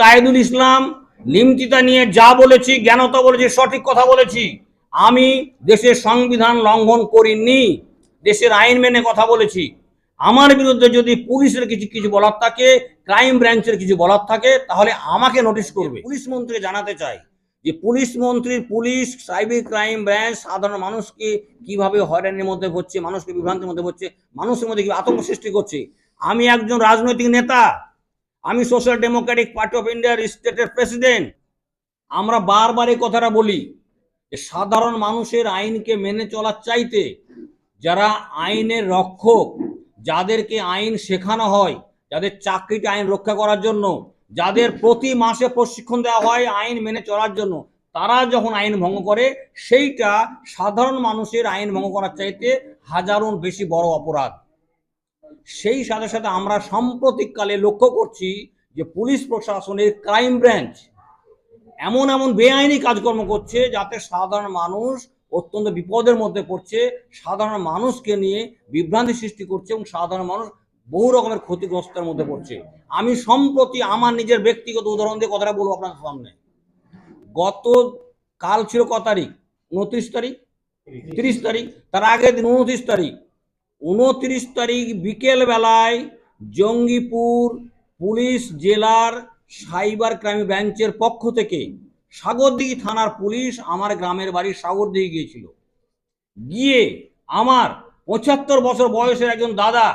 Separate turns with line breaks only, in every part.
তায়েদুল ইসলাম নিমতিতা নিয়ে যা বলেছি, জ্ঞানতা বলেছি, সঠিক কথা বলেছি, আমি দেশের সংবিধান লঙ্ঘন করিনি, দেশের আইন মেনে কথা বলেছি। আমার বিরুদ্ধে যদি পুলিশের কিছু কিছু বলার থাকে, ক্রাইম ব্রাঞ্চের কিছু বলার থাকে, তাহলে আমাকে নোটিশ করবে। পুলিশ মন্ত্রী জানাতে চাই যে, পুলিশ মন্ত্রীর পুলিশ সাইবার ক্রাইম ব্রাঞ্চ সাধারণ মানুষকে কীভাবে হয়রানির মধ্যে পড়ছে মানুষকে বিভ্রান্তির মধ্যে পড়ছে মানুষের মধ্যে কি আতঙ্ক সৃষ্টি করছে? আমি একজন রাজনৈতিক নেতা আমি সোশ্যাল ডেমোক্রেটিক পার্টি অফ ইন্ডিয়ার স্টেটের প্রেসিডেন্ট আমরা বারবার এই কথাটা বলি যে সাধারণ মানুষের আইনকে মেনে চলার চাইতে যারা আইনের রক্ষক, যাদেরকে আইন শেখানো হয়, যাদের চাকরিটা আইন রক্ষা করার জন্য, যাদের প্রতি মাসে প্রশিক্ষণ দেওয়া হয় আইন মেনে চলার জন্য, তারা যখন আইন ভঙ্গ করে, সেইটা সাধারণ মানুষের আইন ভঙ্গ করার চাইতে হাজারো বেশি বড় অপরাধ। সেই সাথে সাথে আমরা সাম্প্রতিককালে লক্ষ্য করছি যে পুলিশ প্রশাসনের ক্রাইম ব্রাঞ্চ এমন এমন বেআইনি কাজকর্ম করছে যাতে সাধারণ মানুষ অত্যন্ত বিপদের মধ্যে পড়ছে, সাধারণ মানুষকে নিয়ে বিভ্রান্তি সৃষ্টি করছে এবং সাধারণ মানুষ বহু রকমের ক্ষতিগ্রস্তের মধ্যে পড়ছে। আমি সম্প্রতি আমার নিজের ব্যক্তিগত উদাহরণ দিয়ে কথাটা বলব আপনার সামনে। গত, কাল ছিল ক তারিখ? উনত্রিশ তারিখ? তিরিশ তারিখ? তার আগের দিন উনত্রিশ তারিখ। উনত্রিশ তারিখ বিকেল বেলায় জঙ্গিপুর পুলিশ জেলার সাইবার ক্রাইম ব্রাঞ্চের পক্ষ থেকে সাগরদিঘি থানার পুলিশ আমার গ্রামের বাড়ি সাগরদিঘি গিয়েছিল। গিয়ে আমার পঁচাত্তর বছর বয়সের একজন দাদা,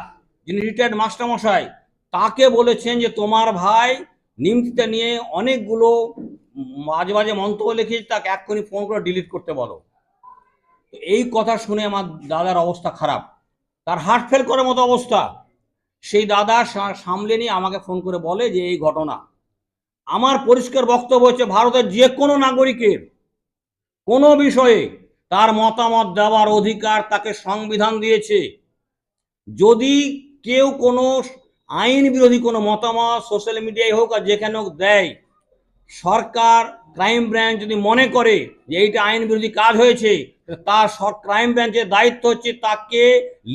যিনি রিটায়ার্ড মাস্টারমশাই, তাকে বলেছেন যে তোমার ভাই নিমতিটা নিয়ে অনেকগুলো মাঝে মাঝে মন্তব্য লিখেছে, তাকে এক্ষুনি ফোন করে ডিলিট করতে বলো। এই কথা শুনে আমার দাদার অবস্থা খারাপ। তার হার্ট ফেল করার মতো অবস্থা। সেই দাদা সামলে নিয়ে আমাকে ফোন করে বলে যে, এই ঘটনা। আমার পরিষ্কার বক্তব্য হচ্ছে, ভারতের যে কোনো নাগরিকের কোনো বিষয়ে তার মতামত দেওয়ার অধিকার তাকে সংবিধান দিয়েছে। যদি কেউ কোনো আইন বিরোধী কোনো মতামত সোশ্যাল মিডিয়ায় হোক আর যেখানে হোক দেয় সরকার ক্রাইম ব্রাঞ্চ যদি মনে করে যে এইটা আইন বিরোধী কাজ হয়েছে তার ক্রাইম ব্রাঞ্চের দায়িত্ব হচ্ছে তাকে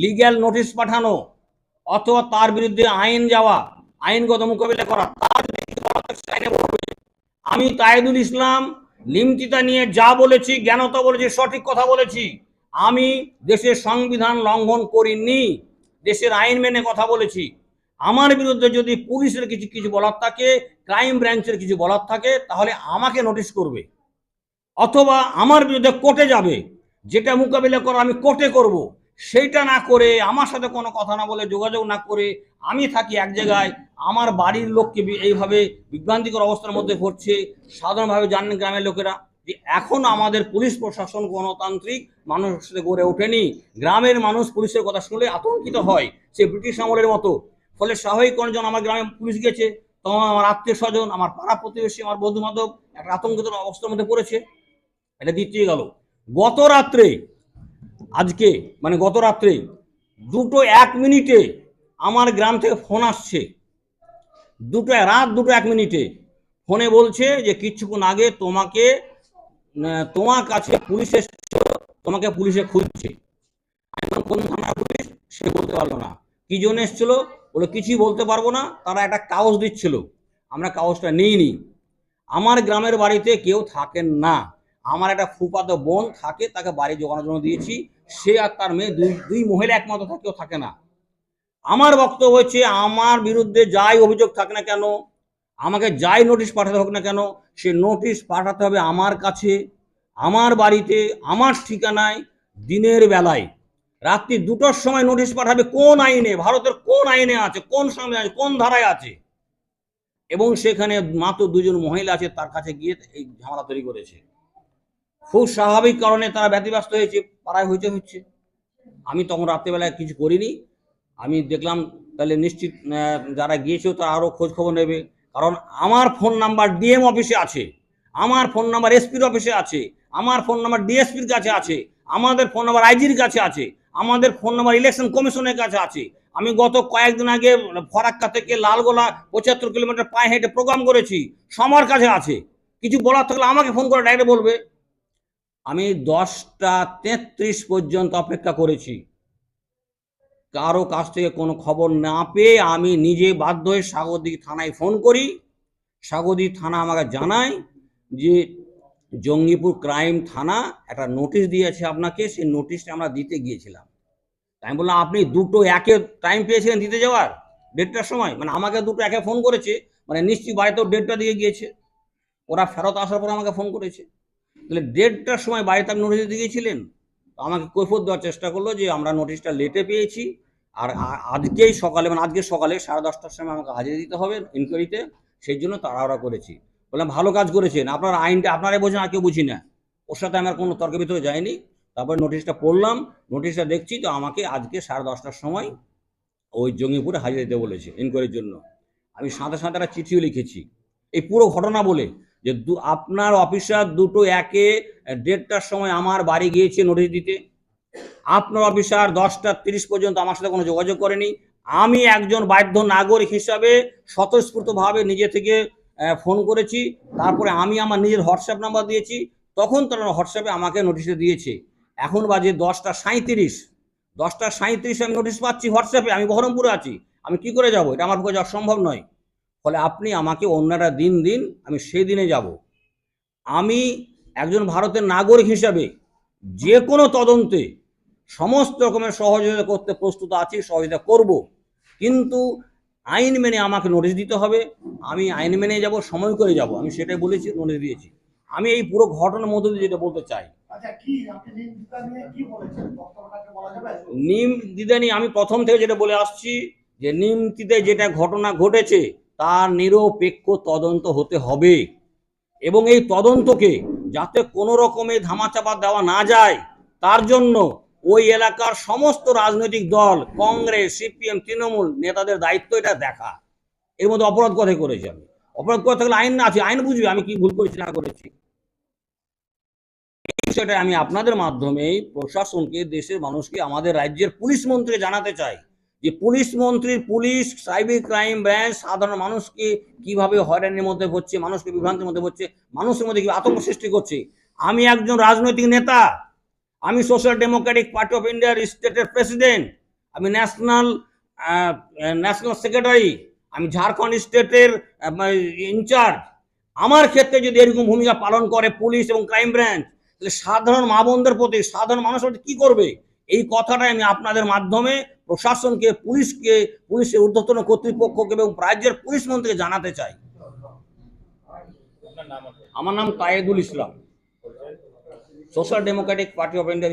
লিগ্যাল নোটিশ পাঠানো অথবা তার বিরুদ্ধে আইন যাওয়া, আইনগত মোকাবিলা করা। তার আমি তায়েদুল ইসলাম নিমতিতা নিয়ে যা বলেছি, জ্ঞানতা বলেছি, সঠিক কথা বলেছি, আমি দেশের সংবিধান লঙ্ঘন করিনি, দেশের আইন মেনে কথা বলেছি। আমার বিরুদ্ধে যদি পুলিশের কিছু কিছু বলার থাকে ক্রাইম ব্রাঞ্চের কিছু বলার থাকে, তাহলে আমাকে নোটিশ করবে। অথবা আমার বিরুদ্ধে কোর্টে যাবে, যেটা মোকাবিলা করা আমি কোর্টে করব, সেইটা না করে, আমার সাথে কোনো কথা না বলে, যোগাযোগ না করে, আমি থাকি এক জায়গায়, আমার বাড়ির লোককে এইভাবে বিভ্রান্তিকর অবস্থার মধ্যে পড়ছে সাধারণভাবে জানেন গ্রামের লোকেরা যে এখন আমাদের পুলিশ প্রশাসন গণতান্ত্রিক, মানুষের গড়ে ওঠেনি। গ্রামের মানুষ পুলিশের কথা শুনলে আতঙ্কিত হয়, সে ব্রিটিশ আমলের মতো। ফলে স্বাভাবিক কোনজন আমার গ্রামে পুলিশ গেছে, তখন আমার আত্মীয় স্বজন, আমার পাড়া প্রতিবেশী, আমার বন্ধু বান্ধব একটা আতঙ্কিত অবস্থার মধ্যে পড়েছে। এটা দ্বিতীয় গেল। গত রাত্রে, আজকে মানে গত রাত্রে দুটো এক মিনিটে আমার গ্রাম থেকে ফোন আসছে। দুটো, রাত দুটো এক মিনিটে ফোনে বলছে যে, কিছুক্ষণ আগে তোমাকে তোমার কাছে পুলিশ তোমাকে পুলিশে খুঁজছে। কোন থানার পুলিশ? সে বলতে পারল না। কি জন্য এসেছিল? বলে কিছুই বলতে পারব না, তারা একটা কাগজ দিচ্ছিল। আমরা কাগজটা নিইনি। আমার গ্রামের বাড়িতে কেউ থাকেন না। আমার একটা ফুপাতো বোন থাকে, তাকে বাড়ি জোগানোর জন্য দিয়েছি। সে আর তার মেয়ে দুই দুই মহিলা একমাত্র কেউ থাকে না। আমার বক্তব্য হচ্ছে, আমার বিরুদ্ধে যাই অভিযোগ থাকে না কেন, আমাকে যাই নোটিশ পাঠাতে হোক না কেন, সে নোটিশ পাঠাতে হবে আমার কাছে, আমার বাড়িতে, আমার ঠিকানায়, দিনের বেলায়। রাত্রি দুটোর সময় নোটিশ পাঠাবে কোন আইনে, ভারতের কোন আইনে আছে, কোন সংবিধান আছে, কোন ধারায় আছে। এবং সেখানে মাত্র দুজন মহিলা আছে, তার কাছে গিয়ে এই ঝামেলা তৈরি করেছে। খুব স্বাভাবিক কারণে তারা ব্যতিব্যস্ত হয়েছে, পাড়ায় হইতে হচ্ছে। আমি তখন রাত্রেবেলায় কিছু করিনি। আমি দেখলাম, তাহলে নিশ্চিত যারা গিয়েছে তারা আরও খোঁজ খবর নেবে। কারণ আমার ফোন নাম্বার ডিএম অফিসে আছে, আমার ফোন নাম্বার এসপির অফিসে আছে, আমার ফোন নাম্বার ডিএসপির কাছে আছে, আমাদের ফোন নাম্বার আইজির কাছে আছে। আমাদের ফোন নাম্বার ইলেকশন কমিশনের কাছে আছে। আমি গত কয়েকদিন আগে ফরাক্কা থেকে লালগোলা পঁচাত্তর কিলোমিটার পায়ে হেঁটে প্রোগ্রাম করেছি। সবার কাছে আছে। কিছু বলার থাকলে আমাকে ফোন করে ডাইরেক্ট বলবে। আমি দশটা তেত্রিশ পর্যন্ত অপেক্ষা করেছি। কারও কাছ থেকে কোনো খবর না পেয়ে আমি নিজে বাধ্য হয়ে সাগরদিঘি থানায় ফোন করি। স্বাগতিক থানা আমাকে জানায় যে জঙ্গিপুর ক্রাইম থানা একটা নোটিশ দিয়েছে আপনাকে। সেই নোটিশটা আমরা দিতে গিয়েছিলাম। আমি বললাম, আপনি দুটো একে টাইম পেয়েছিলেন দিতে যাওয়ার? দেড়টার সময়? মানে আমাকে দুটো একে ফোন করেছে মানে নিশ্চয়ই বাড়িতেও দেড়টা দিয়ে গিয়েছে। ওরা ফেরত আসার পর আমাকে ফোন করেছে। তাহলে দেড়টার সময় বাড়িতে আপনি নোটিশ দিয়ে গিয়েছিলেন? আমাকে কৈফত দেওয়ার চেষ্টা করল যে, আমরা নোটিশটা লেটে পেয়েছি। আর আজকেই সকালে মানে আজকে সকালে সাড়ে দশটার সময় আমাকে হাজিরা দিতে হবে ইনকোয়ারিতে সেই জন্য তাড়াহুড়া করেছি। বললাম, ভালো কাজ করেছেন। আপনার আইনটা, আপনারাই বোঝেন, আর কেউ বুঝি না ওর সাথে আমার কোনো তর্কের ভিতরে যায়নি। তারপরে নোটিশটা পড়লাম নোটিশটা দেখছি তো আমাকে আজকে সাড়ে দশটার সময় ওই জঙ্গিপুরে হাজিরা দিতে বলেছে ইনকোয়ারির জন্য। আমি সাঁতার একটা চিঠিও লিখেছি। এই পুরো ঘটনা বলে যে দু, আপনার অফিসার দুটো একে দেড়টার সময় আমার বাড়ি গিয়েছে নোটিশ দিতে। আপনার অফিসার দশটা তিরিশ পর্যন্ত আমার সাথে কোনো যোগাযোগ করেনি। আমি একজন বাধ্য নাগরিক হিসাবে স্বতঃস্ফূর্তভাবে নিজে থেকে ফোন করেছি। তারপরে আমি আমার নিজের হোয়াটসঅ্যাপ নাম্বার দিয়েছি। তখন তারা হোয়াটসঅ্যাপে আমাকে নোটিশে দিয়েছে। এখন বাজে দশটা সাঁইত্রিশ। দশটা সাঁইত্রিশে আমি নোটিশ পাচ্ছি হোয়াটসঅ্যাপে, আমি বহরমপুরে আছি। আমি কি করে যাব? এটা আমার পক্ষে যাওয়া সম্ভব নয়। ফলে আপনি আমাকে অন্য একটা দিন দিন, আমি সেই দিনে যাব। আমি একজন ভারতের নাগরিক হিসাবে যে কোনো তদন্তে সমস্ত রকমের সহযোগিতা করতে প্রস্তুত আছি, সহযোগিতা করব। কিন্তু আইন মেনে আমাকে নোটিশ দিতে হবে। আমি আইন মেনে যাব, সময় করে যাব। আমি সেটাই বলেছি নোটিশ দিয়েছি। আমি এই পুরো ঘটনার মধ্যে দিয়ে যেটা বলতে চাই
আচ্ছা
নিম দিদানি আমি প্রথম থেকে যেটা বলে আসছি, যে নিমতিতে যেটা ঘটনা ঘটেছে, তার নিরপেক্ষ তদন্ত হতে হবে। এবং এই তদন্তকে যাতে কোনো রকমের ধামাচাপা দেওয়া না যায়, তার জন্য ওই এলাকার সমস্ত রাজনৈতিক দল, কংগ্রেস, সিপিএম, তৃণমূল নেতাদের দায়িত্ব এটা দেখা। এর মধ্যে অপরাধ কথাই করেছি আমি। অপরাধ কথা থাকলে আইন না আছে, আইন বুঝবে আমি কি ভুল করেছি, না করেছি। বিষয়টা আমি আপনাদের মাধ্যমেই প্রশাসনকে, দেশের মানুষকে, আমাদের রাজ্যের পুলিশ মন্ত্রী জানাতে চাই যে পুলিশ মন্ত্রীর পুলিশ, সাইবার ক্রাইম ব্রাঞ্চ, সাধারণ মানুষকে কীভাবে হয়রানির মধ্যে হচ্ছে, মানুষকে বিভ্রান্তির মধ্যে হচ্ছে, মানুষের মধ্যে কি আতঙ্ক সৃষ্টি করছে। আমি একজন রাজনৈতিক নেতা, আমি সোশ্যাল ডেমোক্রেটিক পার্টি অফ ইন্ডিয়ার স্টেটের প্রেসিডেন্ট, আমি ন্যাশনাল ন্যাশনাল সেক্রেটারি, আমি ঝাড়খণ্ড স্টেটের ইনচার্জ। আমার ক্ষেত্রে যদি এরকম ভূমিকা পালন করে পুলিশ এবং ক্রাইম ব্রাঞ্চ তাহলে সাধারণ মা বোনদের প্রতি সাধারণ মানুষের প্রতি কি করবে? এই কথাটাই আমি আপনাদের মাধ্যমে প্রশাসনকে পুলিশকে পুলিশের ঊর্ধ্বতন কর্তৃপক্ষকে এবং রাজ্যের পুলিশ মন্ত্রীকে জানাতে চাই। আমার নাম Tayedul Islam. Social Democratic Party of India